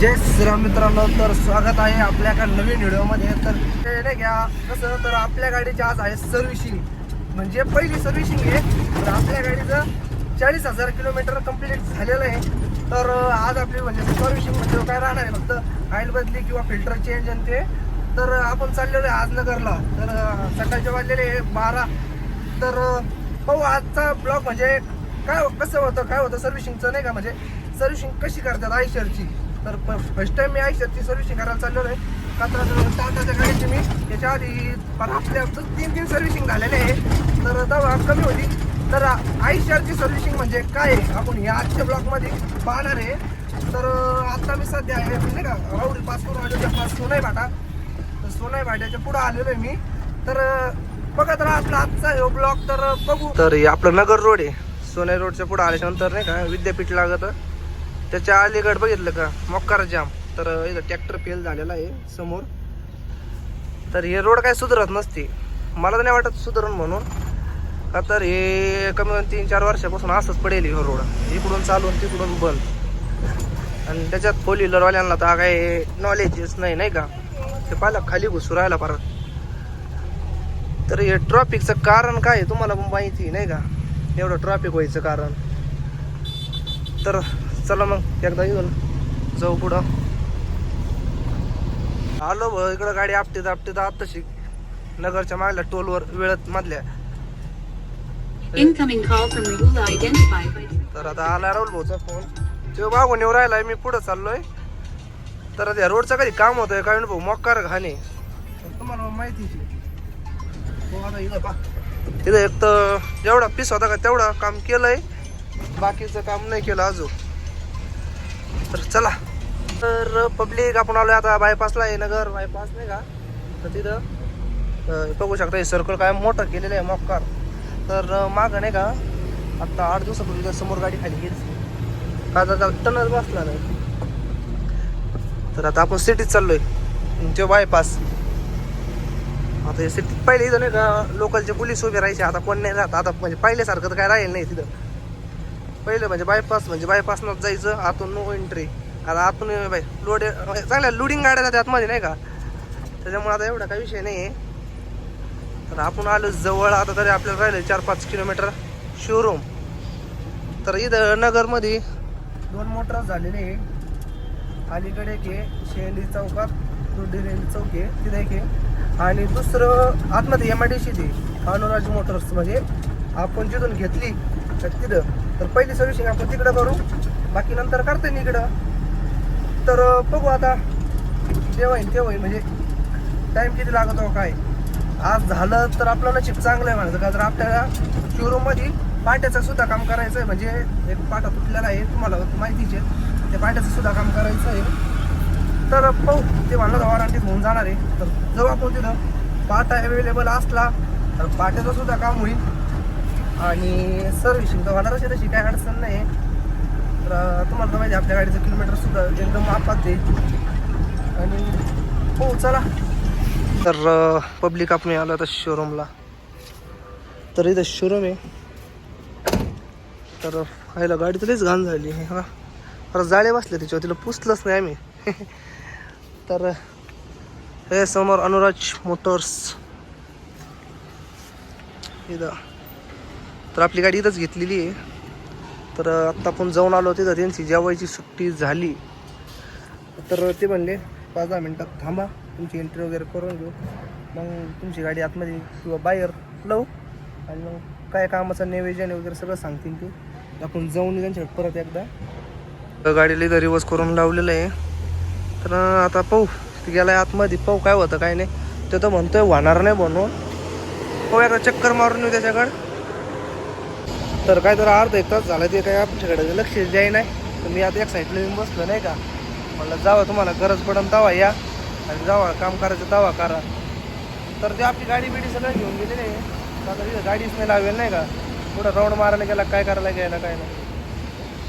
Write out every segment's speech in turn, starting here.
जय श्रीराम मित्रांनो तर स्वागत आहे आपल्या एका नवीन व्हिडिओमध्ये. तर ते नाही घ्या. कसं तर आपल्या गाडीची आज आहे सर्व्हिसिंग. म्हणजे पहिली सर्व्हिसिंग आहे. तर आपल्या गाडीचं चाळीस हजार किलोमीटर कंप्लीट झालेलं आहे. तर आज आपली म्हणजे सर्व्हिसिंग म्हणजे काय राहणार आहे? फक्त ऑइल बदली किंवा फिल्टर चेंज आणि ते. तर आपण चाललेलो आहे आज नगरला. तर सकाळचे वाजलेले बारा. तर पाहू आजचा ब्लॉग म्हणजे काय कसं होतं काय होतं सर्व्हिसिंगचं नाही का? म्हणजे सर्व्हिसिंग कशी करतात आयशरची? तर फर्स्ट टाइम मी आयशरची सर्व्हिसिंग करायला चाललेलो आहे का तर टाटाच्या गाडीची मी त्याच्या आधी पण आपल्या तीन तीन सर्व्हिसिंग झालेले आहे. तर दवा कमी होती. तर आयशरची सर्व्हिसिंग म्हणजे काय आहे? आपण या आजच्या ब्लॉकमध्ये पाहणार आहे. तर आता मी सध्या आहे म्हणजे का राऊडी पासून राजाच्या पास सोनाई भाटा तर सोनाई भाट्याच्या पुढं आलेलो आहे मी. तर बघत राहा आपला आजचा हे ब्लॉक तर बघू. तर हे आपलं नगर रोड आहे. सोनाई रोडच्या पुढं आल्याच्यानंतर नाही का विद्यापीठ लागतं. त्याच्या अलीगड बघितलं का? मोकार जाम. तर इथं ट्रॅक्टर फेल झालेला आहे समोर. तर हे रोड काय सुधारत नसते. मला तर नाही वाटत सुधारण म्हणून. का तर हे कमी तीन चार वर्षापासून असंच पडेल हे रोड इकडून चालून तिकडून बंद. आणि त्याच्यात फोर व्हीलरवाल्यांना तर काय नॉलेजच नाही नाही का? ते पाहिलं खाली घुसू राहिला परत. तर हे ट्रॉफिकचं कारण काय आहे तुम्हाला पण माहिती नाही का? एवढं ट्रॉफिक व्हायचं कारण. तर चला मग एकदा येऊन जाऊ पुढं. आलो ब इकडं गाडी आपटीत आपटीत आत्ताशी नगरच्या मागल्या टोलवर वेळत मधल्या. तर आता आला राहुल भाऊचा फोन. तो मागून येऊ राहिलाय मी पुढं चाललोय. तर त्या रोडचं कधी काम होतंय काय भाऊ मक्कार घाणे. तुम्हाला माहितीच तिथं एक तर जेवढा पीस होता का तेवढा काम केलंय. बाकीचं काम नाही केलं अजून. तर चला. तर पब्लिक आपण आलोय आता बायपासला आहे नगर बायपास नाही का? तर तिथं बघू शकता हे सर्कल काय मोठं केलेलं आहे मॉक्कार तर मागं नाही का आता आठ दिवसापूर्वी समोर गाडी खाली गेली. का तर टनच बसला नाही. तर आता आपण सिटीत चाललोय ते बायपास आता हे सिटीत पहिले इथं नाही का लोकलचे पोलीस उभे राहायचे आता कोण नाही राहत. आता म्हणजे पहिल्यासारखं तर काय राहील नाही तिथं. पहिलं म्हणजे बायपास म्हणजे बायपासनंच जायचं आतून नो एंट्री आता आतून बाय लोड म्हणजे चांगल्या लोडिंग गाड्या जातात आतमध्ये नाही का? त्याच्यामुळे आता एवढा काही विषय नाही आहे तर आपण आलो जवळ आता तरी आपल्याला राहिले चार पाच किलोमीटर शोरूम तर इथं नगरमध्ये दोन मोटर झालेले आहे. अलीकडे एक आहे शेली चौकात दुर्डिरेली चौक आहे. तिथे एक आहे. आणि दुसरं आतमध्ये एम आय डी सी ते अनुराज मोटर्स म्हणजे आपण जिथून घेतली तर तिथं तर पहिली सर्व्हिसिंग आपण तिकडं करू. बाकी नंतर करते ना इकडं. तर बघू आता. जेव्हा येईल तेव्हा येईल म्हणजे टाईम किती लागतो काय? आज झालं तर आपलं नशीब चांगलं आहे म्हणायचं. का तर आपल्याला शोरूममध्ये पाट्याचं सुद्धा काम करायचं आहे म्हणजे एक पाटा तुटलेला आहे तुम्हाला माहितीच आहे. त्या पाट्याचं सुद्धा काम करायचं आहे तर पाहू. ते म्हणलं वॉरंटी होऊन जाणार आहे. तर जाऊ आपण तिथं. पाटा अवेलेबल असला तर पाट्याचं सुद्धा काम होईल. आणि सर्व्हिसिंग तर होणारच आहे तशी काय अडचण नाही. तर तुम्हाला तर माहिती आपल्या गाडीचं किलोमीटरसुद्धा एकदम आपात आहे. आणि हो चला. तर पब्लिक आपण आलं तर शोरूमला तर इथं शोरूम आहे. तर आईला गाडी तरीच घाण झाली हा. परत जाळे बसले त्याच्यावर तिला पुसलंच नाही आम्ही. तर हे समोर अनुराज मोटर्स इथं. तर आपली गाडी इथंच घेतलेली आहे. तर आत्ता आपण जाऊन आलो तिथं. त्यांची जेवायची सुट्टी झाली. तर ते म्हणले पाच दहा मिनटात थांबा. तुमची एंट्री वगैरे करून घेऊ. मग तुमची गाडी आतमध्ये किंवा बाहेर लावू. आणि मग काय कामाचं नियोजन वगैरे सगळं सांगतील ते. आपण जाऊन त्यांच्याकडे परत एकदा. गाडीला इथं रिवर्स करून लावलेलं आहे. तर आता पाहू. गेला गेलाय आतमध्ये. पाहू काय होतं काय नाही. ते तर म्हणतोय होणार नाही बनवून पाहू एकदा चक्कर मारून येऊ त्याच्याकडं. तर काय तर अर्ध एक तास झाला ते काय आमच्याकडे लक्षच द्याय नाही. तर मी आता एक साईडला येऊन बसलो नाही का? म्हणलं जावा तुम्हाला गरज पडन तवा या. आणि जावा काम करायचं तवा करा. तर ते आपली गाडी बिडी सगळं घेऊन गेले नाही आता तिथं गाडीच नाही लावेल नाही का? पुढं राऊंड मारायला गेला काय करायला गेला काय नाही.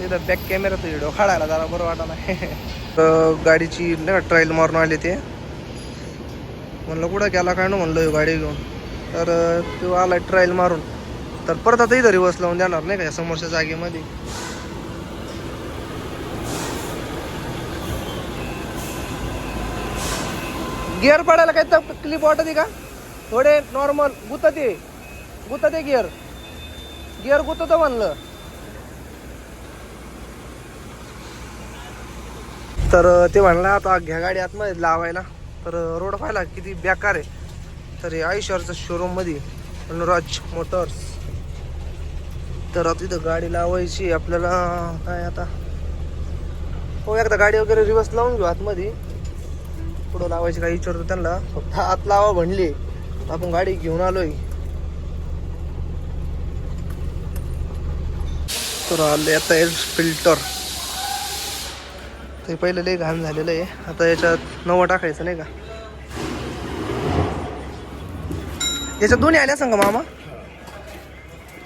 तिथं बॅक कॅमेराचा व्हिडिओ काढायला जरा बरं वाटत नाही गाडीची नाही का ट्रायल मारून आले ते. म्हणलं कुठं गेला काय ना म्हणलं गाडी घेऊन. तर तो आला ट्रायल मारून. तर परत आता इथं रिवर्स लावून देणार नाही का समोरच्या जागेमध्ये? गिअर पडायला काही तर क्लिप वाटत का? थोडे नॉर्मल गुतते ये आहे गिअर गिअर गुतत म्हणलं. तर ते म्हणलं आता घ्या गाडी आतमध्ये लावायला. तर रोड पाहिला किती बेकार आहे. तर हे आयुष्याचं शोरूममध्ये अनुराज मोटर्स तर तिथं गाडी लावायची आपल्याला. काय आता? हो एकदा गाडी वगैरे रिवर्स लावून घेऊ आतमध्ये. पुढं लावायची काही विचारतो त्यांना. फक्त आत लावा म्हणली. आपण गाडी घेऊन आलोय. तर आले आता एअर फिल्टर. ते पहिलं लय घाण झालेलं आहे. आता याच्यात नवं टाकायचं नाही का? याच्यात दोन्ही आल्या सांगा मामा.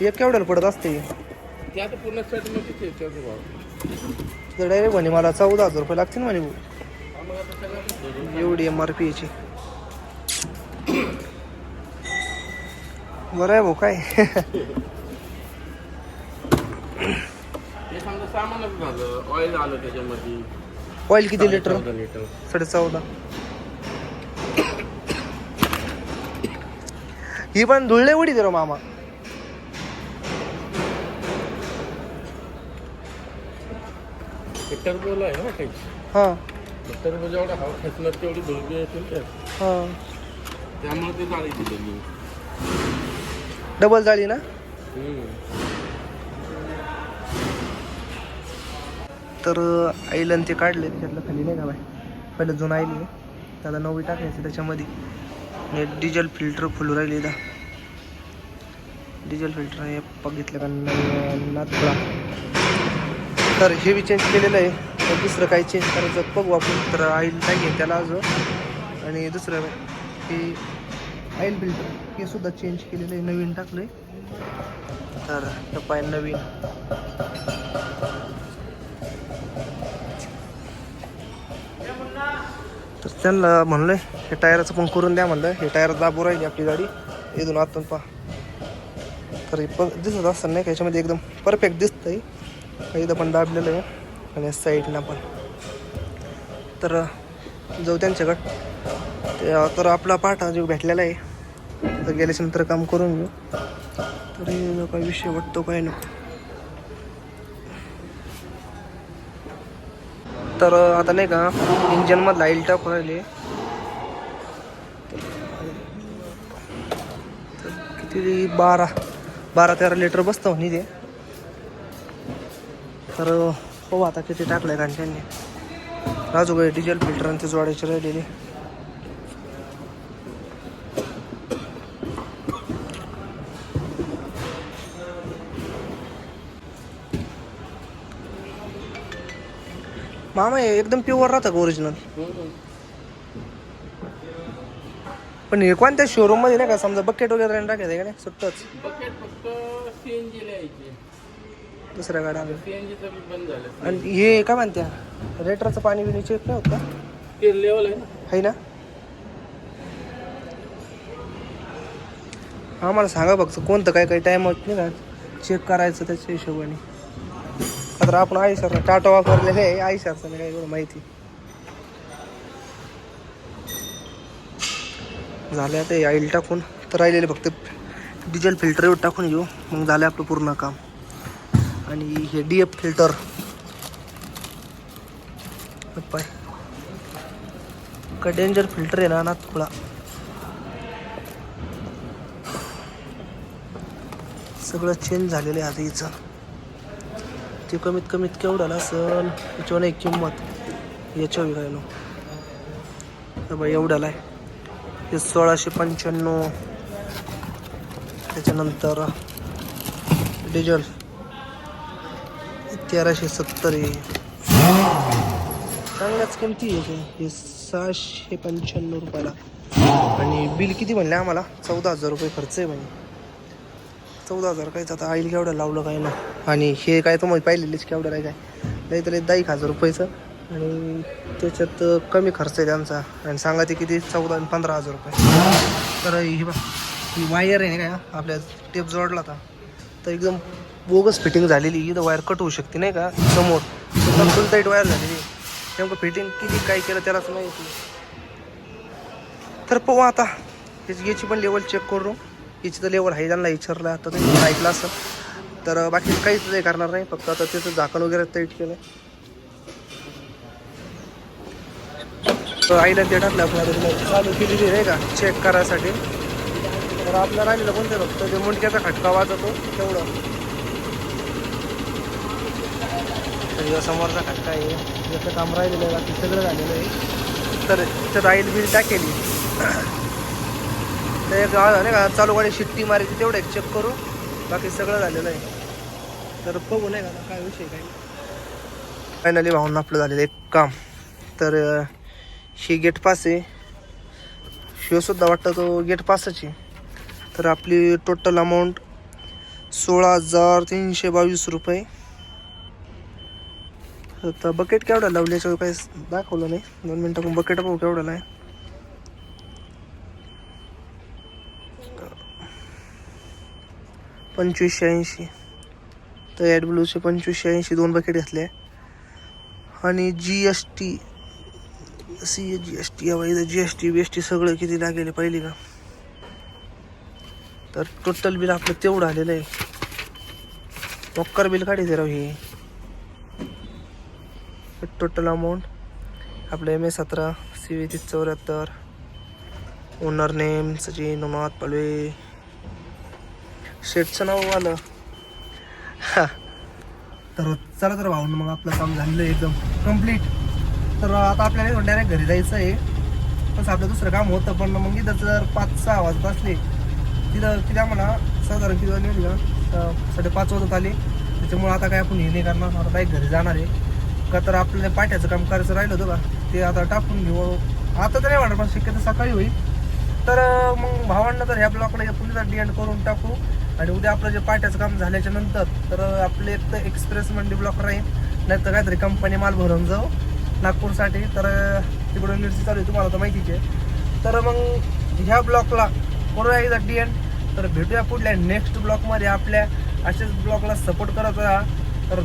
एक केवढ्याला पडत असते? ते आता पूर्ण सेटमध्ये ते त्याचं भाव. तर डायरेक्ट म्हणे मला चौदा हजार रुपये लागतील म्हणे भाऊ. मग आता सगळं एवढी एम आर पी याची बरं आहे भाऊ काय? हे समजा सामानच झालं ऑइल आलं त्याच्यामध्ये. ऑइल किती लिटर चौदा लिटर साडे चौदा. ही पण धुळले उडी दे रो मामा. टर्बोला आहे ना काहीच हा. टर्बो जेवढा हवा खेचणार तेवढी धुळबी असेल तर हा. त्यामुळे ते जाळीची दिली डबल जाळी ना? तर आईला ते काढले त्याच्यातलं खाली नाही का बाय पहिलं जुनं आईली. आहे त्याला नवी टाकायचं त्याच्यामध्ये. आणि डिझेल फिल्टर फुलू राहिली इथं. डिझेल फिल्टर हे बघितलं का न- नाथपुडा तर हे बी चेंज केलेलं आहे. तर दुसरं काही चेंज करायचं बघू आपण. तर ऑइल टाकेन त्याला अजून. आणि दुसरं हे ऑइल फिल्टर हे सुद्धा चेंज केलेलं आहे नवीन टाकलं आहे तर टप्पा आहे नवीन. तर त्यांना म्हणलं हे टायराचं पण करून द्या म्हणलं हे टायर दाबू राहिली आपली गाडी. इथून आतून पहा. तर हे प दिसत असतं नाही का? याच्यामध्ये एकदम परफेक्ट दिसतंय. इथं पण दाबलेलं आहे. आणि साईडनं पण. तर जाऊ त्यांच्याकडं. ते तर आपला पाठा जो भेटलेला आहे तर गेल्याच्यानंतर काम करून घेऊ. तर जो काही विषय वाटतो काय नको तर आता नाही का इंजनमधला ऑइल टाक राहिले. तर किती बारा बारा तेरा लिटर बसतं म्हणे ते तर हो आता किती टाकलंय कारण त्यांनी. राजू काही डिझेल फिल्टर आणि ते जोडायचे राहिलेले. मामा हे एकदम प्युअर राहतं का ओरिजिनल पण हे कोणत्या शोरूममध्ये नाही का समजा बकेट वगैरे टाकायचं का नाही सुट्टच बकेट फक्त सीएनजी लिहायची दुसऱ्या गाड्या आणि हे काय म्हणत्या? रेटरचं पाणी बिणी चेक नाही होत का? ते लेवल आहे ना. आहे ना? आम्हाला सांगा फक्त कोणतं काय काय टाईम होत नाही का चेक करायचं त्याच्या हिशोबाने. तर आपण आई सर टाटा वापरलेले आहे आई सरचं नाही काय एवढं माहिती. झालं आता ऑइल टाकून. तर राहिलेले फक्त डिझेल फिल्टर टाकून घेऊ. मग झालं आपलं पूर्ण काम. आणि हे डी एफ फिल्टर पाय. का डेंजर फिल्टर आहे ना थोडा. सगळं चेंज झालेलं आहे आता हिचं ते कमीत कमीत केवढ्याला असन याच्यावर नाही किंमत. याच्यावर काय नो तर बाई एवढ्याला आहे हे सोळाशे पंच्याण्णव. त्याच्यानंतर डिझेल तेराशे सत्तर आहे. चांगल्याच किमती आहे हे सहाशे पंच्याण्णव रुपयाला. आणि बिल किती म्हणले आम्हाला? चौदा हजार रुपये खर्च आहे म्हणे. चौदा हजार काहीच आता आईल केवढं लावलं काय ना आणि हे काय तुम्ही पाहिलेलेच केवढं आहे काय? नाही तर दहा एक हजार रुपयाचं. आणि त्याच्यात कमी खर्च आहे त्यांचा. आणि सांगा ते किती? चौदा आणि पंधरा हजार रुपये. तर ही बा ही वायर आहे ना काय? आपल्या टेप जोडला होता. तर एकदम बोगस फिटिंग झालेली इथं वायर कट होऊ शकते नाही का? समोर. फुल टाईट वायर झालेली. नेमकं फिटिंग किती काय केलं त्यालाच माहिती तर पाहू आता. याची याची पण लेवल चेक करू. याची तर लेवल आहे त्यांना विचारलं आता तुम्ही ऐकलं असं तर बाकी काहीच नाही करणार नाही फक्त आता त्याचं झाकण वगैरे टाईट केलं तर आईला ते टाकलं आपण चालू केलेली आहे का? चेक करायसाठी. तर आपल्याला राहिलेलं कोणतं फक्त? ते मुंडक्याचा खटका वाजतो तेवढं. तर ह्यो समोरचा खटका आहे. जसं काम राहिलेलं आहे बाकी सगळं झालेलं आहे. तर त्यात राईल बिल टाकेली. तर एक आ- नाही का चालू गाडी शिट्टी मारायची तेवढं एक चेक करू. बाकी सगळं झालेलं आहे. तर बघू नाही का काय विषय काय. फायनली भाऊन आपलं झालेलं एक काम. तर ही गेट पास आहे. शिवसुद्धा वाटतं तो गेट पासच आहे. तर आपली टोटल अमाऊंट सोळा हजार तीनशे बावीस रुपये. आता बकेट केवढा लावली याच्यावर काही दाखवलं नाही. दोन मिनटं बकेट पाहू केवढा नाही पंचवीसशे ऐंशी. तर ॲड ब्लूचे पंचवीसशे ऐंशी दोन बकेट घेतले. आणि G S T C A G S T इथं G S T B S T सगळं किती लागेल पाहिली का? तर टोटल बिल आपलं तेवढं आलेलं आहे. मक्कर बिल काढायचं राव हे. टोटल अमाऊंट आपलं एम ए सतरा सी व्ही तीस चौऱ्याहत्तर. Owner name Sachin Umad Palve. शेटचं नाव आलं. हां. तर चला तर भाऊन मग आपलं काम झालेलं एकदम कंप्लीट तर आता आपल्याला डायरेक्ट घरी जायचं आहे. पण आपलं दुसरं काम होतं पण मग इथं जर पाच सहा वाजत असले तिथं किती म्हणा साधारण किती वाजले साडेपाच वाजत आले. त्याच्यामुळे आता काय आपण हे नाही करणार. आता बाईक घरी जाणार आहे. का तर आपल्याला पाट्याचं काम करायचं राहिलं होतं का ते आता टाकून घेऊ. आता तर नाही वाटत पण शक्यतो सकाळी होईल. तर मग भावांना तर ह्या ब्लॉकला पुढे डी एंड करून टाकू. आणि उद्या आपलं जे पाट्याचं काम झाल्याच्यानंतर तर आपले एक तर एक्सप्रेस मंडी ब्लॉक राहील. नाही तर काहीतरी कंपनी माल भरून जाऊ. नागपूरसाठी. तर तिकडून मिरची चालू आहे तुम्हाला तर माहितीच आहे. तर मग ह्या ब्लॉकला करूया एकदा डी एंड तर भेटूया पुढल्या नेक्स्ट ब्लॉकमध्ये आपल्या असेच ब्लॉकला सपोर्ट करत राहा. तर